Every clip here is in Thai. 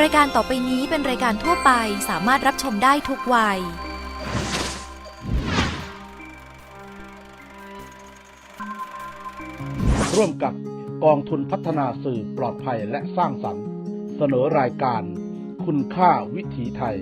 รายการต่อไปนี้เป็นรายการทั่วไปสามารถรับชมได้ทุกวัย ร่วมกับกองทุนพัฒนาสื่อปลอดภัยและสร้างสรรค์ เสนอรายการ คุณค่าวิถีไทย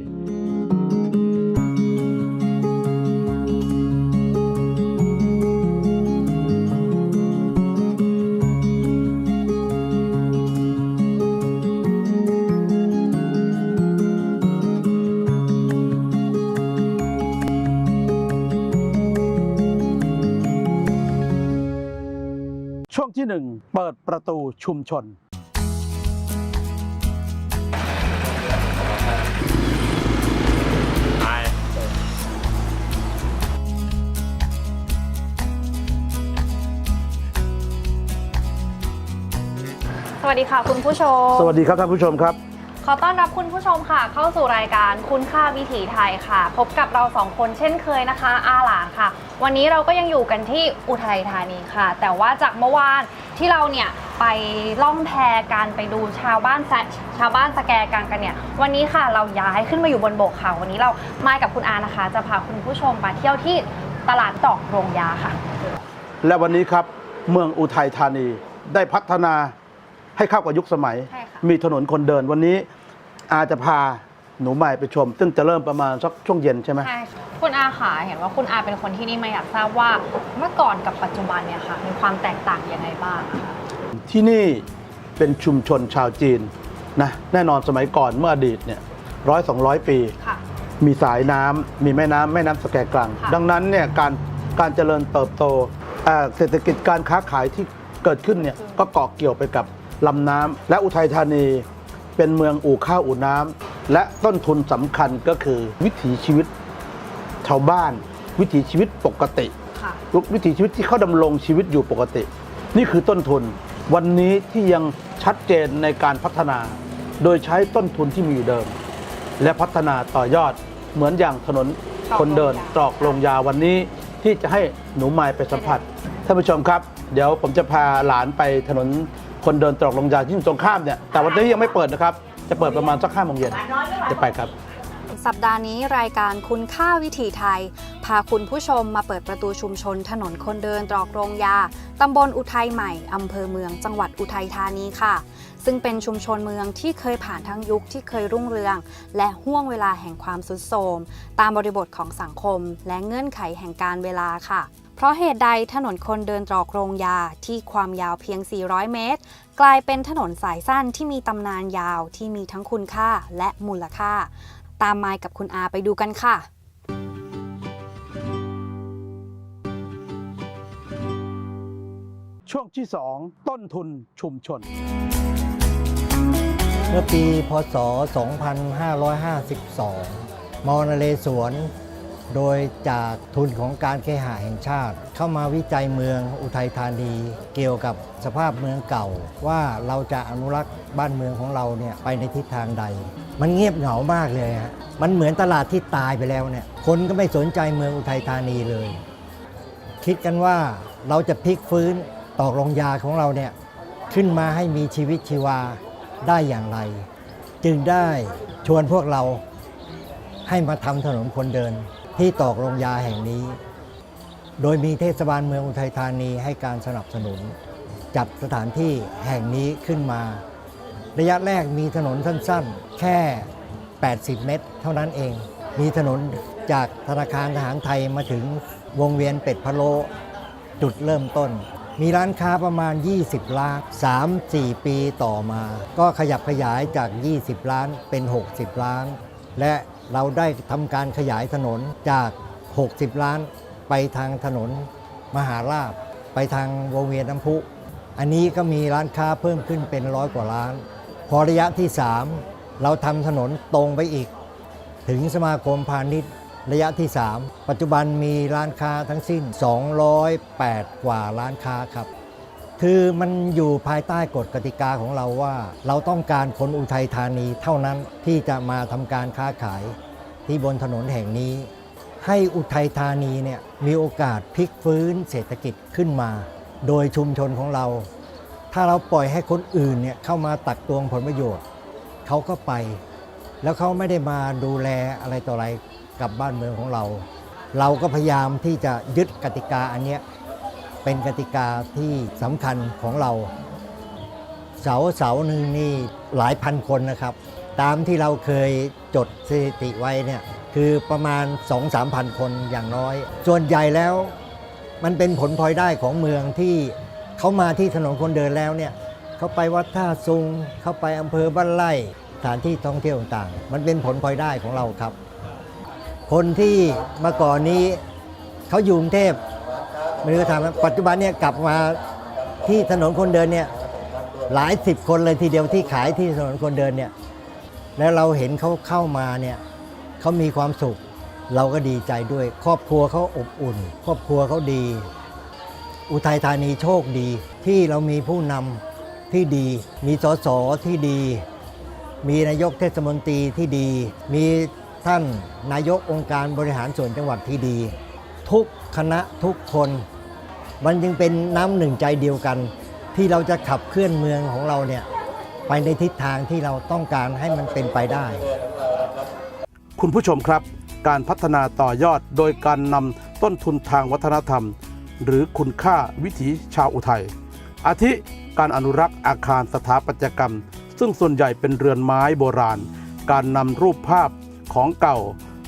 ดประตูชุมชน สวัสดีค่ะคุณผู้ชม สวัสดีครับท่านผู้ชมครับ ขอต้อนรับคุณผู้ชมค่ะ เข้าสู่รายการคุณค่าวิถีไทยค่ะ พบกับเราสองคนเช่นเคยนะคะ อาหลานค่ะ วันนี้เราก็ยังอยู่กันที่อุทัยธานีค่ะ แต่ว่าจากเมื่อวานที่เราเนี่ยไปล่องแพกันไปดูชาวบ้านแซชาวบ้านสแกกันกันเนี่ย วันนี้ค่ะเราย้ายขึ้นมาอยู่บนบกค่ะ วันนี้เรามากับคุณอานะคะ จะพาคุณผู้ชมมาเที่ยวที่ตลาดดอกโรงยาค่ะ และวันนี้ครับเมืองอุทัยธานีได้พัฒนาให้เข้ากับยุคสมัย ใช่ค่ะ มีถนนคนเดินวันนี้อาจะพา หนูใหม่ไปชม ซึ่งจะเริ่มประมาณสักช่วงเย็นใช่ไหมใช่ค่ะคุณอาค่ะเห็นว่าคุณอาเป็นคนที่นี่มาอยากทราบว่าเมื่อก่อนกับปัจจุบันเนี่ยค่ะมีความแตกต่างยังไงบ้างอะคะที่นี่เป็นชุมชนชาวจีนนะแน่นอนสมัยก่อนเมื่ออดีตเนี่ยร้อยสองร้อยปี ค่ะ มีสายน้ำมีแม่น้ำแม่น้ำสแกกลัง ค่ะ ดังนั้นเนี่ยการการเจริญเติบโตอ่าเศรษฐกิจการค้าขายที่เกิดขึ้นเนี่ยก็เกาะเกี่ยวไปกับลำน้ำและอุทัยธานีเป็นเมืองอู่ข้าวอู่น้ำ และต้นทุนสำคัญก็คือวิถีชีวิตชาวบ้าน วิถีชีวิตปกติค่ะวิถีชีวิตที่เขาดำรงชีวิตอยู่ปกติ นี่คือต้นทุนวันนี้ที่ยังชัดเจนในการพัฒนา โดยใช้ต้นทุนที่มีอยู่เดิม และพัฒนาต่อยอดเหมือนอย่างถนนคนเดินตรอกลงยาวันนี้ที่จะให้หนูไม้ไปสัมผัสท่านผู้ชมครับ เดี๋ยวผมจะพาหลานไปถนนคนเดินตรอกลงยาที่อยู่ตรงข้ามเนี่ยแต่วันนี้ยังไม่เปิดนะครับ จะเปิดประมาณสักห้าโมงเย็นจะไปครับ สัปดาห์นี้รายการคุณค่าวิถีไทย พาคุณผู้ชมมาเปิดประตูชุมชนถนนคนเดินตรอกโรงยา ตำบลอุทัยใหม่ อำเภอเมือง จังหวัดอุทัยธานีค่ะ ซึ่งเป็นชุมชนเมืองที่เคยผ่านทั้งยุคที่เคยรุ่งเรือง และห่วงเวลาแห่งความสุดโทรมตามบริบทของสังคม และเงื่อนไขแห่งการเวลาค่ะ เพราะเหตุใดถนนคนเดินตรอกโรงยาที่ความยาวเพียง 400 เมตร กลายเป็นถนนสายสั้นที่มีตำนานยาวที่มีทั้งคุณค่าและมูลค่า ตามมายกับคุณอาไปดูกันค่ะช่วงที่สองต้นทุนชุมชน เมื่อปีพศ 2552 มอนเรศวร โดยจากทุนของการเคหะแห่งชาติ เข้ามาวิจัยเมืองอุทัยธานี เกี่ยวกับสภาพเมืองเก่า ว่าเราจะอนุรักษ์บ้านเมืองของเราเนี่ยไปในทิศทางใด มันเงียบเหงามากเลยฮะมันเหมือนตลาดที่ตายไปแล้วเนี่ยคนก็ไม่สนใจเมืองอุทัยธานีเลย คิดกันว่าเราจะพลิกฟื้นตอกลงยาของเราเนี่ยขึ้นมาให้มีชีวิตชีวาได้อย่างไร จึงได้ชวนพวกเราให้มาทำถนนคนเดิน ที่ตอกลงยาแห่งนี้ โดยมีเทศบาลเมืองอุทัยธานีให้การสนับสนุน จัดสถานที่แห่งนี้ขึ้นมา ระยะแรกมีถนนสั้นๆ แค่ 80 เมตร เท่านั้นเอง มีถนนจากธนาคารทหารไทยมาถึงวงเวียนเป็ดพะโลจุดเริ่มต้น มีร้านค้าประมาณ 20 ล้าน 3-4 ปีต่อมา ก็ขยับขยายจาก 20 ล้านเป็น 60 ล้าน และ เราได้ทำการขยายถนนจาก 60 ล้าน ไปทางถนนมหาราชไปทางวงเวียนน้ำพุ อันนี้ก็มีร้านค้าเพิ่มขึ้นเป็นร้อยกว่าล้าน พอระยะที่ 3 เราทำถนนตรงไปอีก ถึงสมาคมพาณิชย์ระยะที่ 3 ปัจจุบันมีร้านค้าทั้งสิ้น 208 กว่าร้านค้าครับ คือมันอยู่ภายใต้กฎกติกาของเราว่า เราต้องการคนอุทัยธานีเท่านั้นที่จะมาทำการค้าขายที่บนถนนแห่งนี้ ให้อุทัยธานีเนี่ยมีโอกาสพลิกฟื้นเศรษฐกิจขึ้นมา โดยชุมชนของเรา ถ้าเราปล่อยให้คนอื่นเนี่ยเข้ามาตักตวงผลประโยชน์เขาก็ไป แล้วเขาไม่ได้มาดูแลอะไรต่ออะไรกับบ้านเมืองของเรา เราก็พยายามที่จะยึดกติกาอันเนี้ย เป็นกติกาที่สำคัญของเรา เสาเสาหนึ่งนี่หลายพันคนนะครับ ตามที่เราเคยจดสถิติไว้เนี่ยคือประมาณ 2-3พันคนอย่างน้อย ส่วนใหญ่แล้วมันเป็นผลพลอยได้ของเมืองที่เขามาที่ถนนคนเดินแล้วเนี่ยเขาไปวัดท่าซุงเขาไปอำเภอบ้านไร่สถานที่ท่องเที่ยวต่างๆ มันเป็นผลพลอยได้ของเราครับ คนที่มาก่อนนี้เขาอยู่กรุงเทพ ไม่รู้จะทำอะปัจจุบันเนี่ยกลับมาที่ถนนคนเดินเนี่ยหลายสิบคนเลยทีเดียวที่ขายที่ถนนคนเดินเนี่ยแล้วเราเห็นเขาเข้ามาเนี่ยเขามีความสุข เราก็ดีใจด้วย ครอบครัวเขาอบอุ่น ครอบครัวเขาดี อุทัยธานีโชคดี ที่เรามีผู้นำที่ดี มีสสที่ดี มีนายกเทศมนตรีที่ดี มีท่านนายกองค์การบริหารส่วนจังหวัดที่ดี ทุก คณะทุกคน มันจึงเป็นน้ำหนึ่งใจเดียวกัน ที่เราจะขับเคลื่อนเมืองของเราเนี่ยไปในทิศทางที่เราต้องการให้มันเป็นไปได้ คุณผู้ชมครับ การพัฒนาต่อยอดโดยการนำต้นทุนทางวัฒนธรรม หรือคุณค่าวิถีชาวอุทัยอาทิการอนุรักษ์อาคารสถาปัตยกรรม ซึ่งส่วนใหญ่เป็นเรือนไม้โบราณ การนำรูปภาพของเก่า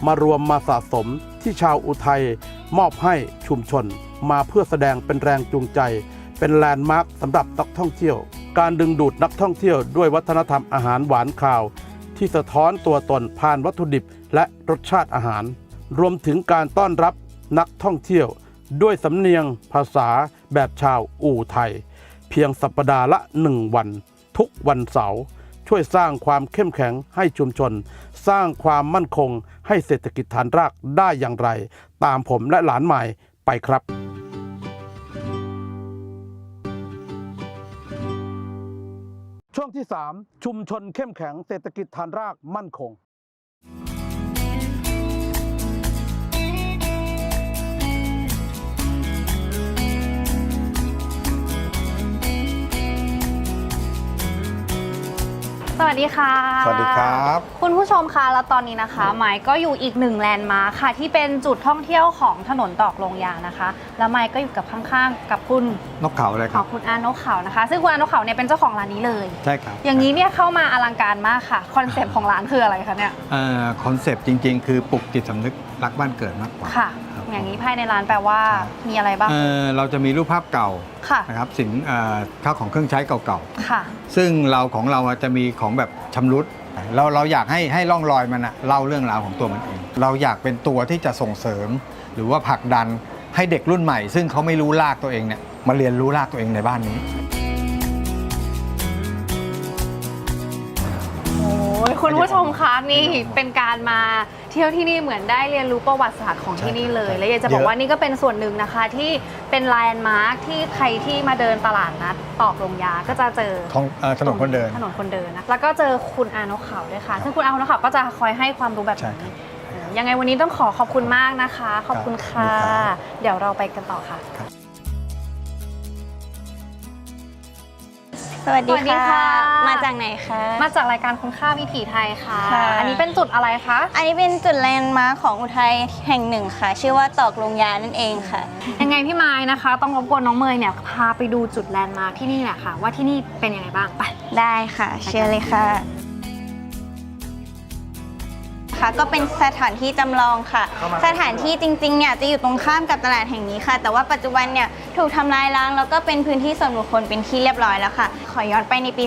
มารวมมาสะสมที่ชาวอุทัย มอบให้ชุมชน มาเพื่อแสดงเป็นแรงจูงใจ เป็นแลนด์มาร์คสำหรับนักท่องเที่ยว การดึงดูดนักท่องเที่ยวด้วยวัฒนธรรมอาหารหวานคาว ที่สะท้อนตัวตนผ่านวัตถุดิบและรสชาติอาหาร รวมถึงการต้อนรับนักท่องเที่ยว ด้วยสำเนียงภาษาแบบชาวอู่ไทย เพียงสัปดาห์ละหนึ่งวัน ทุกวันเสาร์ ช่วยสร้างความเข้มแข็งให้ชุมชน สร้างความมั่นคงให้เศรษฐกิจฐานรากได้อย่างไร ตามผมและหลานใหม่ไปครับช่วงที่ 3 ชุมชนเข้มแข็งเศรษฐกิจฐานรากมั่นคง สวัสดีค่ะ สวัสดีครับ คุณผู้ชมคะแล้วตอนนี้นะคะไมค์ก็อยู่อีกหนึ่งแลนด์มาร์คค่ะ ที่เป็นจุดท่องเที่ยวของถนนตอกลงยางนะคะ แล้วไมค์ก็อยู่กับข้างๆ กับคุณนกเขาเลยขครัอบ งคุณอานกเขานะคะ ซึ่งคุณอานกเขาเนี่ยเป็นเจ้าของร้านนี้เลย ใช่ครับอย่างนี้เนี่ยเข้ามาอลังการมากค่ะคอนเซปต์ของร้านคืออะไรคะเนี่ย คอนเซปต์จริง ๆ คือปลุกจิตสำนึก รักบ้านเกิดมากกว่าค่ะ ครับอย่างนี้ภายในร้านแปลว่ามีอะไรบ้าง เอ่อเราจะมีรูปภาพเก่าค่ะ นะครับสินเอ่อข้าวของเครื่องใช้เก่าค่ะ ๆ ซึ่งเราของเราจะมีของแบบชำรุด เราเราอยากให้ให้ร่องรอยมันอะเล่าเรื่องราวของตัวมันเอง เราอยากเป็นตัวที่จะส่งเสริม หรือว่าผลักดันให้เด็กรุ่นใหม่ ซึ่งเขาไม่รู้รากตัวเองเนี่ยมาเรียนรู้รากตัวเองในบ้านนี้ โอ้ยคุณผู้ชมคะนี่เป็นการมา เที่ยวที่นี่เหมือนได้เรียนรู้ประวัติศาสตร์ของที่นี่เลยใช่และอยากจะบอกเยอะว่านี่ก็เป็นส่วนหนึ่งนะคะที่เป็นแลนด์มาร์คที่ใครที่มาเดินตลาดนัดตอกลงยาก็จะเจอท้องเอ่อถนนคนเดินถนนคนเดินนะแล้วก็เจอคุณอานกเขาด้วยค่ะ ซึ่งคุณอานกเขาก็จะคอยให้ความรู้แบบใช่นี้ครับเออยังไงวันนี้ต้องขอขอบคุณมากนะคะ ขอบคุณค่ะครับเดี๋ยวเราไปกันต่อค่ะ สวัสดีสวัสดีค่ะ ค่ะ มาจากไหนคะ มาจากรายการคุณค่าวิถีไทยค่ะ ค่ะ อันนี้เป็นจุดอะไรคะ อันนี้เป็นจุดแลนด์มาร์คของอุทัยแห่งหนึ่งค่ะ ชื่อว่าตอกลงยานั่นเองค่ะ ยังไงพี่ไม้นะคะ ต้องรบกวนน้องเมย์เนี่ยพาไปดูจุดแลนด์มาร์คที่นี่แหละค่ะ ว่าที่นี่เป็นยังไงบ้างไป ได้ค่ะ เชิญเลยค่ะ ค่ะก็เป็นสถานที่จำลองค่ะ สถานที่จริงๆเนี่ยจะอยู่ตรงข้ามกับตลาดแห่งนี้ค่ะ แต่ว่าปัจจุบันเนี่ยถูกทำลายล้างแล้วก็เป็นพื้นที่ส่วนบุคคลเป็นที่เรียบร้อยแล้วค่ะ ขอย้อนไปในปี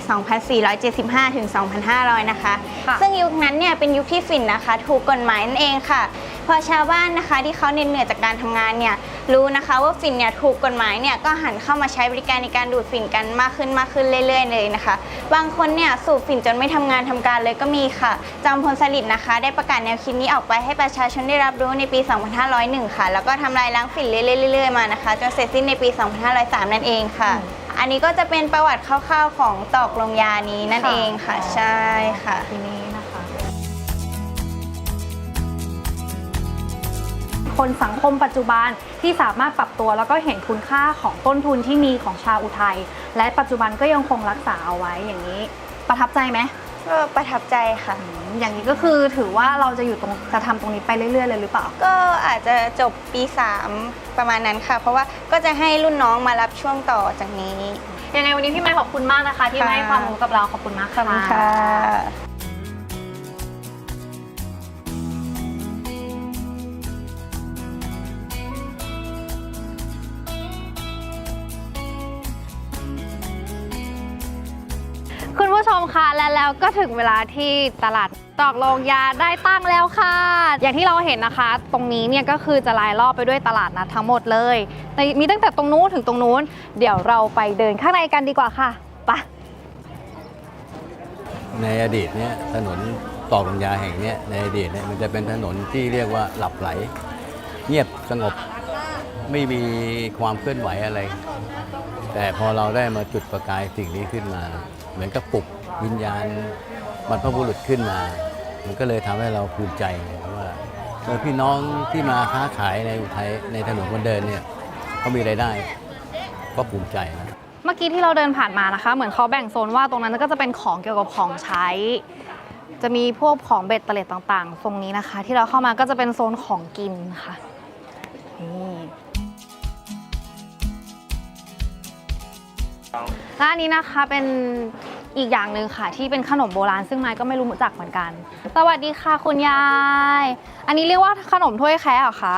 2475 ถึง 2500 นะคะค่ะซึ่งยุคนั้นเนี่ยเป็นยุคที่ฝิ่นนะคะ ถูกกฎหมายนั่นเองค่ะพอชาวบ้านนะคะที่เขาเหน็ดเหนื่อยจากการทำงานเนี่ยรู้นะคะว่าฝิ่นเนี่ยถูกกฎหมายเนี่ยก็หันเข้ามาใช้บริการในการดูดฝิ่นกันมากขึ้นมากขึ้นเรื่อยๆ เลยนะคะ บางคนเนี่ยสูบฝิ่นจนไม่ทำงานทำการเลยก็มีค่ะจอมพลสฤษดิ์นะคะ ได้ประกาศแนวคิดนี้ออกไปให้ประชาชนได้รับรู้ในปี 2501 ค่ะ แล้วก็ทำลายล้างฝิ่นเรื่อยๆๆมานะคะจนเสร็จสิ้นในปี 2503 นั่นเองค่ะอันนี้ก็จะเป็นประวัติคร่าวๆของตอกลงยานี้นั่นเองค่ะ ใช่ค่ะทีนี่นะ คะคนสังคมปัจจุบันที่สามารถปรับตัวแล้วก็เห็นคุณค่าของต้นทุนที่มีของชาวอุทัย และปัจจุบันก็ยังคงรักษาเอาไว้อย่างนี้ ประทับใจไหมก็ประทับใจค่ะ อย่างนี้ก็คือถือว่าเราจะอยู่ตรงจะทำตรงนี้ไปเรื่อยๆเลยหรือเปล่า ก็อาจจะจบปี 3 ประมาณนั้นค่ะ เพราะว่าก็จะให้รุ่นน้องมารับช่วงต่อจากนี้ ยังไงวันนี้พี่ไม้ขอบคุณมากนะคะ ที่ค่ะมาให้ความรู้กับเราขอบคุณมากขอบคุณค่ะ แล้วก็ถึงเวลาที่ตลาดตอกโรงยาได้ตั้งแล้วค่ะ อย่างที่เราเห็นนะคะ ตรงนี้เนี่ยก็คือจะลายรอบไปด้วยตลาดนัดทั้งหมดเลยแต่มีตั้งแต่ตรงนู้นถึงตรงนู้น เดี๋ยวเราไปเดินข้างในกันดีกว่าค่ะไปะในอดีตเนี่ยถนนตอกลงยาแห่งนี้ในอดีตเนี่ยมันจะเป็นถนนที่เรียกว่าหลับไหล เงียบสงบไม่มีความเคลื่อนไหวอะไร แต่พอเราได้มาจุดประกายสิ่งนี้ขึ้นมา เหมือนกับปลุกวิญญาณบรรพบุรุษขึ้นมา มันก็เลยทำให้เราภูมิใจว่าเออพี่น้องที่มาค้าขายในอุทัยในถนนคนเดินเนี่ยเขามีรายได้ ก็ภูมิใจนะเมื่อกี้ที่เราเดินผ่านมานะคะ เหมือนเขาแบ่งโซนว่าตรงนั้นก็จะเป็นของเกี่ยวกับของใช้ จะมีพวกของเบ็ดเตล็ดต่างๆ ตรงนี้นะคะ ที่เราเข้ามาก็จะเป็นโซนของกินค่ะนี่ และอันนี้นะคะเป็นอีกอย่างหนึ่งค่ะ ที่เป็นขนมโบราณซึ่งไม้ก็ไม่รู้จักเหมือนกัน สวัสดีค่ะคุณยาย อันนี้เรียกว่าขนมถ้วยแคะเหรอคะ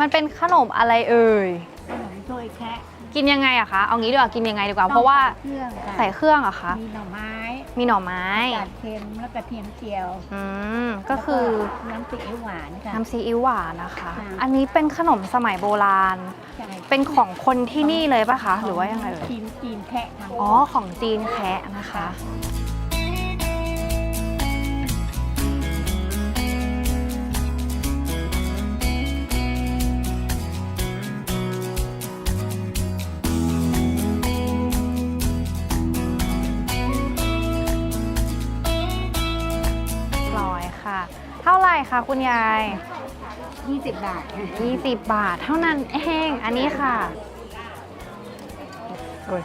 มันเป็นขนมอะไรเอ่ย ขนมถ้วยแคะ กินยังไงอะคะเอางี้ดีกว่ากินยังไงดีกว่า เพราะว่าเครื่องค่ะใส่เครื่องอะคะมีหน่อไม้มีหน่อไม้กาดเค็มแล้วกระเทียมเจียวอืมก็คือแล้วน้ำซีอิ๊วหวานค่ะ น้ำซีอิ๊วหวานนะคะ ค่ะ อันนี้เป็นขนมสมัยโบราณ ใช่เป็นของคนที่นี่เลยปะคะ หรือว่ายังไงเอ่ยจีนจีนแคะทำอ๋อของจีนแคะนะคะ คะคุณยาย 20 บาทค่ะ20 บาทเท่านั้นเองอันนี้ค่ะโอ้ย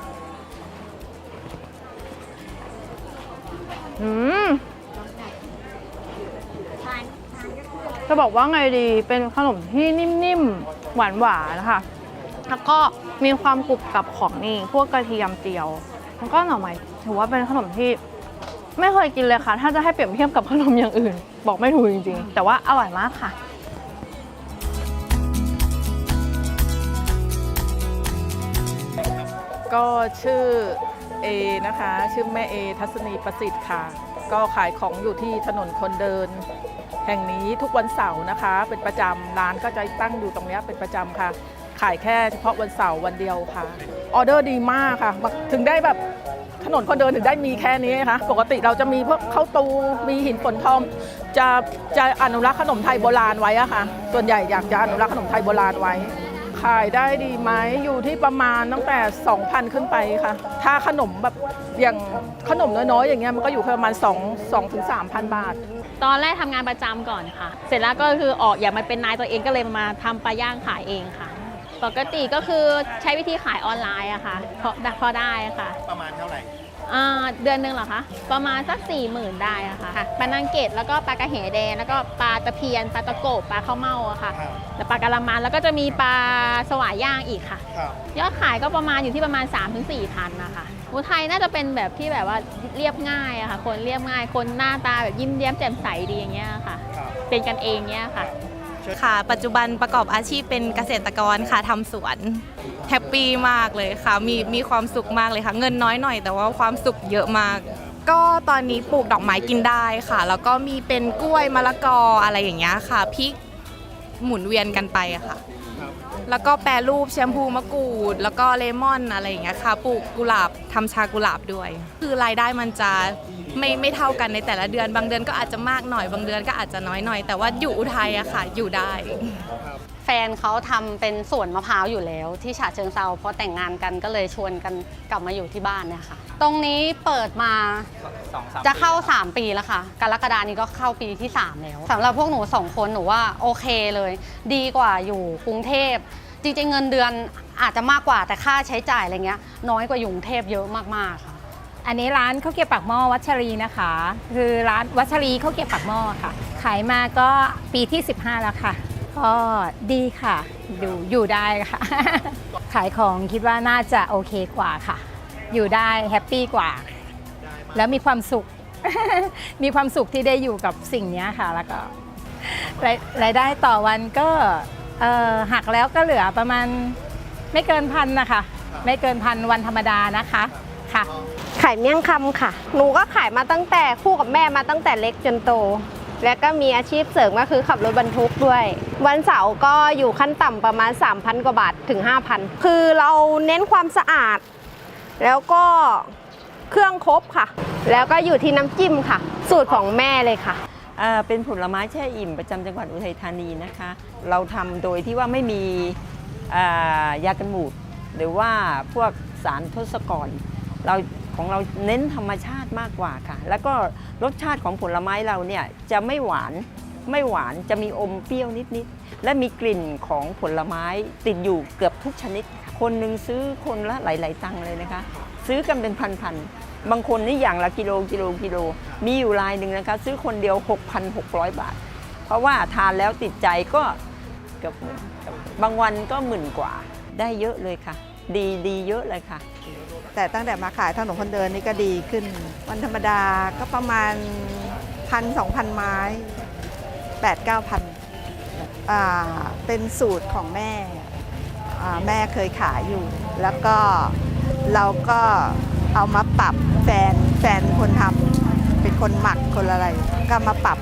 อืมจะบอกว่าไงดีเป็นขนมที่นิ่มๆ หวานๆนะคะแล้วก็มีความกรุบกรับของนี่พวกกระเทียมเจียวแล้วก็หน่อไม้ถือว่าเป็นขนมที่ไม่เคยกินเลยค่ะ ถ้าจะให้เปรียบเทียบกับขนมอย่างอื่น บอกไม่ถูกจริงๆ แต่ว่าอร่อยมากค่ะก็ชื่อเอนะคะ ชื่อแม่เอทัศนีประสิทธิ์ค่ะ ก็ขายของอยู่ที่ถนนคนเดิน แห่งนี้ทุกวันเสาร์นะคะ เป็นประจำร้านก็จะตั้งอยู่ตรงนี้เป็นประจำค่ะ ขายแค่เฉพาะวันเสาร์วันเดียวค่ะ ออเดอร์ดีมากค่ะ ถึงได้แบบถนนคนเดินถึงได้มีแค่นี้นะคะปกติเราจะมีพวกข้าวตูมีหินฝนทองจะจะอนุรักษ์ขนมไทยโบราณไว้อะค่ะ ส่วนใหญ่อยากจะอนุรักษ์ขนมไทยโบราณไว้ ขายได้ดีไหมอยู่ที่ประมาณตั้งแต่ 2,000 ขึ้นไปค่ะ ถ้าขนมแบบอย่างขนมน้อยๆ อย่างเงี้ยมันก็อยู่ประมาณ 2 2ถึง3,000 บาท ตอนแรกทำงานประจำก่อนค่ะ เสร็จแล้วก็คือออกอยากมาเป็นนายตัวเองก็เลยมาทำปลาย่างขายเองค่ะ ปกติก็คือใช้วิธีขายออนไลน์อะค่ะพอพอได้อะค่ะประมาณเท่าไหร่อ่าเดือนหนึ่งเหรอคะ ประมาณสัก4ี่หมื่นได้อะค่ะปลานังเกตแล้วก็ปลากระเหแดงแล้วก็ปลาตะเพียนปลาตะโกบปลาข้าวเม่าอะค่ะ ครับแล้วปลากะละมันแล้วก็จะมีปลาสวายย่างอีกค่ะ ครับยอดขายก็ประมาณอยู่ที่ประมาณ 3-4ถึงพันนะคะอุทัยน่าจะเป็นแบบที่แบบว่าเรียบง่ายอะค่ะ คนเรียบง่ายคนหน้าตาแบบยิ้มแย้มแจ่มใสดีอย่างเงี้ยค่ะเป็นกันเองเงี้ยค่ะ ค่ะ ปัจจุบันประกอบอาชีพเป็นเกษตรกรค่ะทำสวนแฮปปี้มากเลยค่ะ มีมีความสุขมากเลยค่ะ เงินน้อยหน่อย แต่ว่าความสุขเยอะมาก ก็ตอนนี้ปลูกดอกไม้กินได้ค่ะ แล้วก็มีเป็นกล้วยมะละกออะไรอย่างเงี้ยค่ะพริกหมุนเวียนกันไปอะค่ะ แล้วก็แปรรูปแชมพูมะกรูด แล้วก็เลมอนอะไรอย่างเงี้ยค่ะ ปลูกกุหลาบทำชากุหลาบด้วย คือรายได้มันจะ ไม่ไม่เท่ากันในแต่ละเดือน บางเดือนก็อาจจะมากหน่อย บางเดือนก็อาจจะน้อยหน่อย แต่ว่าอยู่อุทัยอะค่ะ อยู่ได้ แฟนเขาทำเป็นสวนมะพร้าวอยู่แล้ว ที่ฉะเชิงเซาพอแต่งงานกันก็เลยชวนกันกลับมาอยู่ที่บ้านเนี่ยค่ะ ตรงนี้เปิดมาจะเข้า3ปีแล้วค่ะ กรกฎานี้ก็เข้าปีที่ 3 แล้วสำหรับพวกหนูสองคนหนูว่าโอเคเลย ดีกว่าอยู่กรุงเทพ จริงๆเงินเดือนอาจจะมากกว่าแต่ค่าใช้จ่ายอะไรเงี้ยน้อยกว่าอยู่กรุงเทพเยอะมากๆค่ะ อันนี้ร้านข้าวเกรี๊ยวปากหม้อวัชรีนะคะ คือร้านวัชรีข้าวเกรี๊ยวปากหม้อค่ะ ขายมาก็ปีที่ 15 แล้วค่ะ ก็ดีค่ะ ดูอยู่ได้ค่ะ ขายของคิดว่าน่าจะโอเคกว่าค่ะ อยู่ได้แฮปปี้กว่า แล้วมีความสุข มีความสุขที่ได้อยู่กับสิ่งนี้ค่ะ แล้วก็รายรายได้ต่อวันก็หักแล้วก็เหลือประมาณไม่เกินพันนะคะ ไม่เกินพันวันธรรมดานะคะค่ะ ขายเมี่ยงคำค่ะ หนูก็ขายมาตั้งแต่คู่กับแม่มาตั้งแต่เล็กจนโต แล้วก็มีอาชีพเสริมก็คือขับรถบรรทุกด้วย วันเสาร์ก็อยู่ขั้นต่ำประมาณ 3,000 กว่าบาทถึง 5,000 คือเราเน้นความสะอาด แล้วก็เครื่องครบค่ะ แล้วก็อยู่ที่น้ำจิ้มค่ะ สูตรของแม่เลยค่ะอ่าเป็นผลไม้แช่อิ่มประจำจังหวัดอุทัยธานีนะคะ เราทำโดยที่ว่าไม่มียากันบูดหรือว่าพวกสารทศกร เรา ของเราเน้นธรรมชาติมากกว่าค่ะ แล้วก็รสชาติของผลไม้เราเนี่ยจะไม่หวานไม่หวานจะมีอมเปรี้ยวนิดๆและมีกลิ่นของผลไม้ติดอยู่เกือบทุกชนิด คนหนึ่งซื้อคนละหลาย ๆ ตังค์เลยนะคะ ซื้อกันเป็นพันๆบางคนนี่อย่างละกิโลกิโลกิโล มีอยู่รายหนึ่งนะคะ ซื้อคนเดียว 6,600 บาท เพราะว่าทานแล้วติดใจก็เกือบหมื่นบางวันก็หมื่นกว่าได้เยอะเลยค่ะ ดีดีเยอะเลยค่ะ แต่ตั้งแต่มาขายถนนคนเดินนี่ก็ดีขึ้น วันธรรมดาก็ประมาณพันสองพันไม้แปดเก้าพันเป็นสูตรของแม่อ่าแม่เคยขายอยู่ แล้วก็เราก็เอามาปรับแฟนแฟนคนทำเป็นคนหมักคนอะไร ก็มาปรับ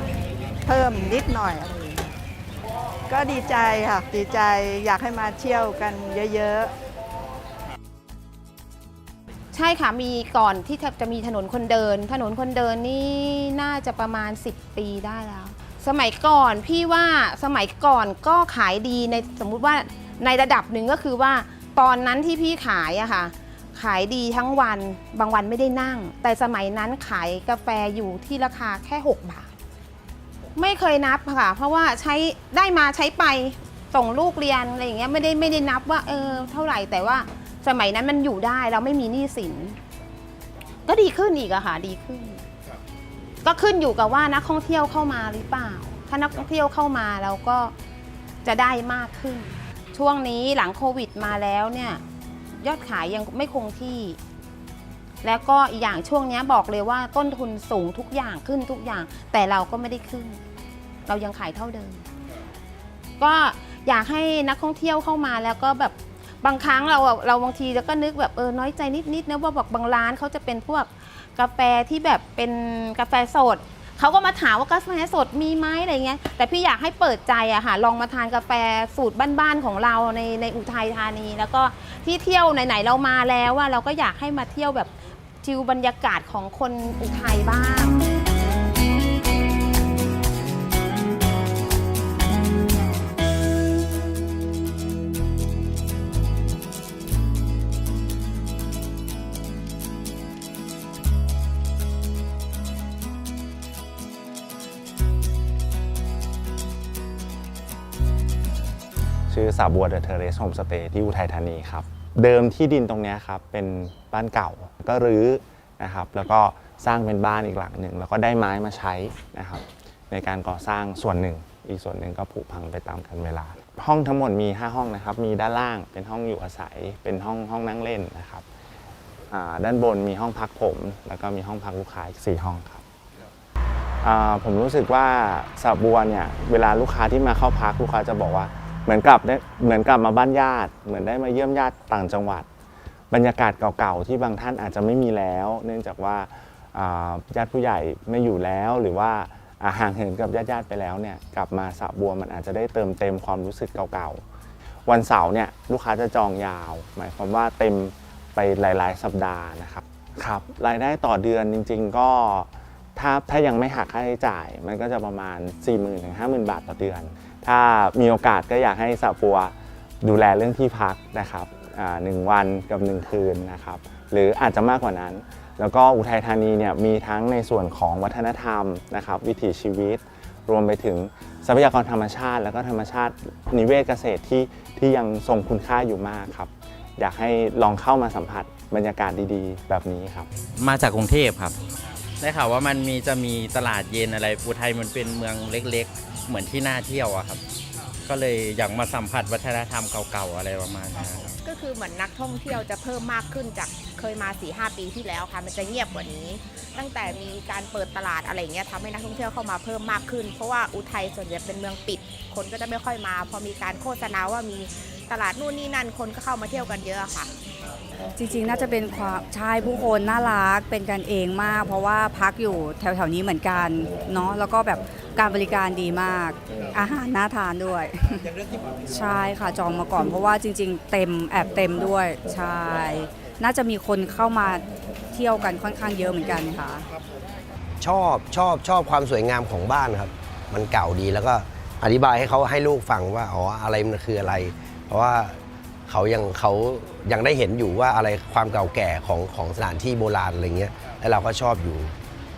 เพิ่มนิดหน่อยอะไรอย่างเงี้ยก็ดีใจค่ะ ดีใจอยากให้มาเที่ยวกันเยอะ ๆ ใช่ค่ะมีก่อนที่จะมีถนนคนเดิน ถนนคนเดินนี่น่าจะประมาณ 10 ปีได้แล้ว สมัยก่อนพี่ว่าสมัยก่อนก็ขายดีในสมมุติว่าในระดับหนึ่งก็คือว่าตอนนั้นที่พี่ขายอะค่ะขายดีทั้งวันบางวันไม่ได้นั่ง แต่สมัยนั้นขายกาแฟอยู่ที่ราคาแค่ 6 บาท ไม่เคยนับค่ะ เพราะว่าใช้ได้มาใช้ไปส่งลูกเรียนอะไรอย่างเงี้ยไม่ได้ไม่ได้นับว่าเออเท่าไหร่แต่ว่า สมัยนั้นมันอยู่ได้เราไม่มีหนี้สิน ก็ดีขึ้นอีกอะค่ะดีขึ้นก็ขึ้นอยู่กับว่านักท่องเที่ยวเข้ามาหรือเปล่า ถ้านักท่องเที่ยวเข้ามาเราก็จะได้มากขึ้น ช่วงนี้หลังโควิดมาแล้วเนี่ย ยอดขายยังไม่คงที่ แล้วก็อีกอย่างช่วงเนี้ยบอกเลยว่าต้นทุนสูงทุกอย่างขึ้นทุกอย่าง แต่เราก็ไม่ได้ขึ้น เรายังขายเท่าเดิม ก็อยากให้นักท่องเที่ยวเข้ามาแล้วก็แบบ บางครั้งเราอะเราบางทีเราก็นึกแบบเออน้อยใจนิดๆนะว่าแบบบางร้านเขาจะเป็นพวกกาแฟที่แบบเป็นกาแฟสดเขาก็มาถามว่ากาแฟสดมีไหมอะไรเงี้ยแต่พี่อยากให้เปิดใจอะค่ะลองมาทานกาแฟสูตรบ้านๆของเราในในอุทัยธานี แล้วก็ที่เที่ยวไหนๆเรามาแล้วว่าเราก็อยากให้มาเที่ยวแบบจิวบรรยากาศของคนอุทัยบ้าง สาบัวเดอะเทเรสโฮมสเตย์ที่อุทัยธานีครับ เดิมที่ดินตรงนี้ครับเป็นบ้านเก่าก็รื้อนะครับแล้วก็สร้างเป็นบ้านอีกหลังหนึ่งแล้วก็ได้ไม้มาใช้นะครับในการก่อสร้างส่วนหนึ่ง อีกส่วนหนึ่งก็ผุพังไปตามกาลเวลา ห้องทั้งหมดมี 5 ห้องนะครับ มีด้านล่างเป็นห้องอยู่อาศัย เป็นห้องห้องนั่งเล่นนะครับด้านบนมีห้องพักผม แล้วก็มีห้องพักลูกค้าอีกสี่ห้องครับผมรู้สึกว่าสาบัวเนี่ยเวลาลูกค้าที่มาเข้าพักลูกค้าจะบอกว่า เหมือนกับได้เหมือนกลับมาบ้านญาติ เหมือนได้มาเยี่ยมญาติต่างจังหวัด บรรยากาศเก่าๆที่บางท่านอาจจะไม่มีแล้ว เนื่องจากว่าอ่าญาติผู้ใหญ่ไม่อยู่แล้วหรือว่าอ่าห่างเหินกับญาติๆไปแล้วเนี่ยกลับมาสระบัวมันอาจจะได้เติมเต็มความรู้สึกเก่าๆ วันเสาร์เนี่ยลูกค้าจะจองยาว หมายความว่าเต็มไปหลาย ๆ สัปดาห์นะครับครับรายได้ต่อเดือนจริง ๆ ก็ ถ้าถ้ายังไม่หักค่าใช้จ่าย มันก็จะประมาณ 4 0 0 0 0ถึง50,000 บาทต่อเดือน ถ้ามีโอกาสก็อยากให้สาปัวดูแลเรื่องที่พักนะครับหนึ่งวันกับ 1 คืนนะครับ หรืออาจจะมากกว่านั้น แล้วก็อุทัยธานีเนี่ยมีทั้งในส่วนของวัฒนธรรมนะครับ วิถีชีวิต รวมไปถึงทรัพยากรธรรมชาติ แล้วก็ธรรมชาตินิเวศเกษตรที่ที่ยังทรงคุณค่าอยู่มากครับ อยากให้ลองเข้ามาสัมผัสบรรยากาศดีๆ แบบนี้ครับ มาจากกรุงเทพครับ ได้ข่าวว่ามันมีจะมีตลาดเย็นอะไรอุทัยมันเป็นเมืองเล็กๆ เหมือนที่น่าเที่ยวอะครับ ก็เลยอยากมาสัมผัสวัฒนธรรมเก่าๆอะไรประมาณนี้ครับ ก็คือเหมือนนักท่องเที่ยวจะเพิ่มมากขึ้นจากเคยมา4ีหปีที่แล้วค่ะ มันจะเงียบกว่านี้ ตั้งแต่มีการเปิดตลาดอะไรอย่างเงี้ยทำให้นักท่องเที่ยวเข้ามาเพิ่มมากขึ้น เพราะว่าอุทัยส่วนใหญ่เป็นเมืองปิด คนก็จะไม่ค่อยมา พอมีการโฆษณาว่ามีตลาดนู่นนี่นั่นคนก็เข้ามาเที่ยวกันเยอะค่ะ จริงๆ น่าจะเป็นความใช่ผู้คนน่ารักเป็นกันเองมาก เพราะว่าพักอยู่แถวๆนี้เหมือนกันเนาะแล้วก็แบบการบริการดีมาก อาหารน่าทานด้วย ใช่ค่ะจองมาก่อนเพราะว่าจริง ๆ เต็มแอบเต็มด้วยใช่น่าจะมีคนเข้ามาเที่ยวกันค่อนข้างเยอะเหมือนกันค่ะ ชอบชอบชอบความสวยงามของบ้านครับ มันเก่าดีแล้วก็อธิบายให้เขาให้ลูกฟังว่าอ๋ออะไรมันคืออะไร เพราะว่าเขายังเขายังได้เห็นอยู่ว่าอะไรความเก่าแก่ของของสถานที่โบราณอะไรเงี้ยแล้วเราก็ชอบอยู่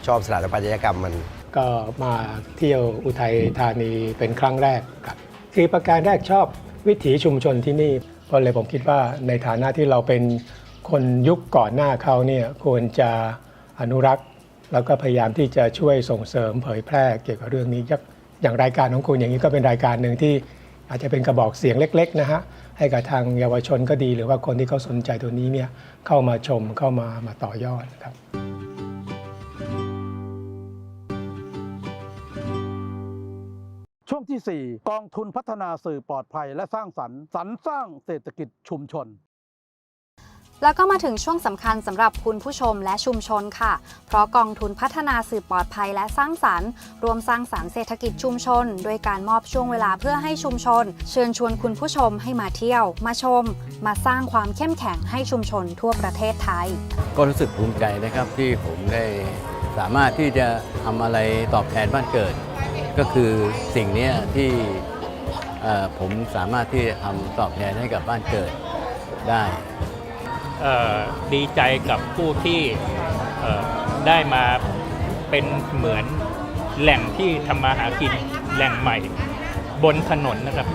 ชอบสถาปัตยกรรมมัน ก็มาเที่ยวอุทัยธานีเป็นครั้งแรกครับ คือประการแรกชอบวิถีชุมชนที่นี่ ก็เลยผมคิดว่าในฐานะที่เราเป็นคนยุคก่อนหน้าเขาเนี่ยควรจะอนุรักษ์ แล้วก็พยายามที่จะช่วยส่งเสริมเผยแพร่เกี่ยวกับเรื่องนี้อย่างอย่างรายการของคุณอย่างนี้ก็เป็นรายการหนึ่งที่อาจจะเป็นกระบอกเสียงเล็ก ๆ นะฮะให้กับทางเยาวชนก็ดี หรือว่าคนที่เขาสนใจตัวนี้เนี่ยเข้ามาชมเข้ามามาต่อยอดนะครับ ช่วงที่ 4 กองทุนพัฒนาสื่อปลอดภัยและสร้างสรรค์สรรสร้างเศรษฐกิจชุมชนแล้วก็มาถึงช่วงสำคัญสำหรับคุณผู้ชมและชุมชนค่ะ เพราะกองทุนพัฒนาสื่อปลอดภัยและสร้างสรรค์รวมสร้างสรรค์เศรษฐกิจชุมชน โดยการมอบช่วงเวลาเพื่อให้ชุมชน เชิญชวนคุณผู้ชมให้มาเที่ยว มาชม มาสร้างความเข้มแข็งให้ชุมชนทั่วประเทศไทย ก็รู้สึกภูมิใจนะครับที่ผมได้สามารถที่จะทำอะไรตอบแทนบ้านเกิด ก็คือสิ่งเนี้ยที่เอ่อผมสามารถที่จะทำตอบแทนให้กับบ้านเกิดได้เอ่อดีใจกับผู้ที่เอ่อได้มาเป็นเหมือนแหล่งที่ทำมาหากินแหล่งใหม่บนถนนนะครับ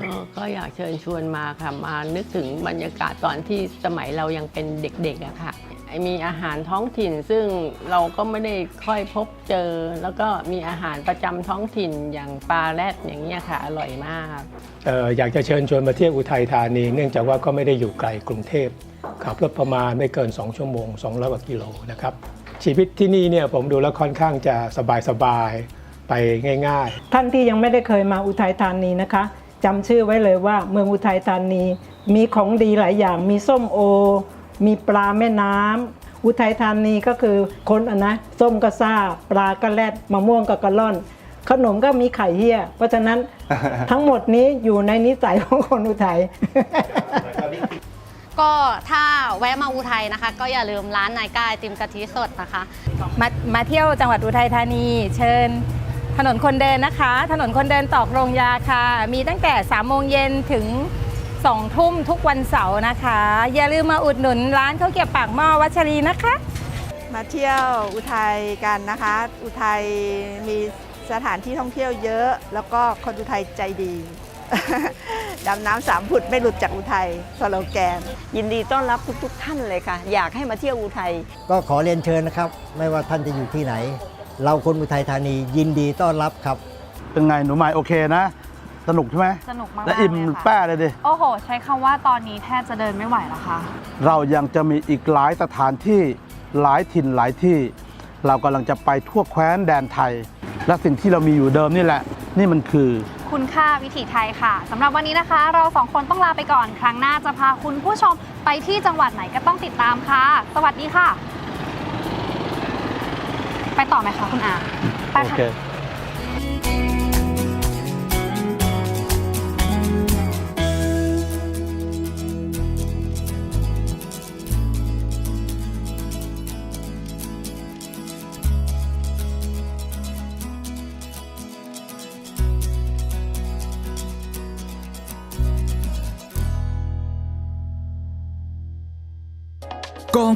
ก็ก็อยากเชิญชวนมาค่ะมานึกถึงบรรยากาศตอนที่สมัยเรายังเป็นเด็กๆอะค่ะไอ้ มีอาหารท้องถิ่นซึ่งเราก็ไม่ได้ค่อยพบเจอ แล้วก็มีอาหารประจำท้องถิ่นอย่างปลาแรดอย่างเงี้ยค่ะอร่อยมากเอ่ออยากจะเชิญชวนมาเที่ยวอุทัยธานี เนื่องจากว่าก็ไม่ได้อยู่ไกลกรุงเทพขับรถประมาณไม่เกิน 2 ชั่วโมง 200กว่ากิโลนะครับชีวิตที่นี่เนี่ยผมดูแล้วค่อนข้างจะสบายๆไปง่ายๆ ท่านที่ยังไม่ได้เคยมาอุทัยธานีนะคะจำชื่อไว้เลยว่าเมืองอุทัยธานีมีของดีหลายอย่างมีส้มโอ มีปลาแม่น้ำอุทัยธานีก็คือคนอะนะส้มก็ซ่าปลาก็แรดมะม่วงก็กระล่อน ขนมก็มีไข่เหี้ย เพราะฉะนั้นทั้งหมดนี้อยู่ในนิสัยของคนอุทัยก็ถ้าแวะมาอุทัยนะคะ ก็อย่าลืมร้านนายก้าไอติมกะทิสดนะคะ มามาเที่ยวจังหวัดอุทัยธานี เชิญ ถนนคนเดินนะคะ ถนนคนเดินตอกโรงยาค่ะ มีตั้งแต่3โมงเย็นถึง 2 ทุ่มทุกวันเสาร์นะคะ อย่าลืมมาอุดหนุนร้านข้าวเกรียบปากหม้อวัชรีนะคะ มาเที่ยวอุทัยกันนะคะ อุทัยมีสถานที่ท่องเที่ยวเยอะ แล้วก็คนอุทัยใจดี ดำน้ำสามผุดไม่หลุดจากอุทัยสโลแกน ยินดีต้อนรับทุกๆท่านเลยค่ะ อยากให้มาเที่ยวอุทัย ก็ขอเรียนเชิญนะครับ ไม่ว่าท่านจะอยู่ที่ไหน เราคนอุทัยธานียินดีต้อนรับครับ เป็นไงหนูใหม่โอเคนะ สนุกใช่ไหมสนุกมากๆและอิ่มเลยค่ะแป้เลยดิ โอ้โห ใช้คำว่าตอนนี้แทบจะเดินไม่ไหวแล้วค่ะ เรายังจะมีอีกหลายสถานที่หลายถิ่นหลายที่ เรากำลังจะไปทั่วแคว้นแดนไทย และสิ่งที่เรามีอยู่เดิมนี่แหละ นี่มันคือ คุณค่าวิถีไทยค่ะสำหรับวันนี้นะคะ เราสองคนต้องลาไปก่อนครั้งหน้าจะพาคุณผู้ชมไปที่จังหวัดไหนก็ต้องติดตามค่ะ สวัสดีค่ะ ไปต่อไหมคะคุณอาไปโอค่ะ เค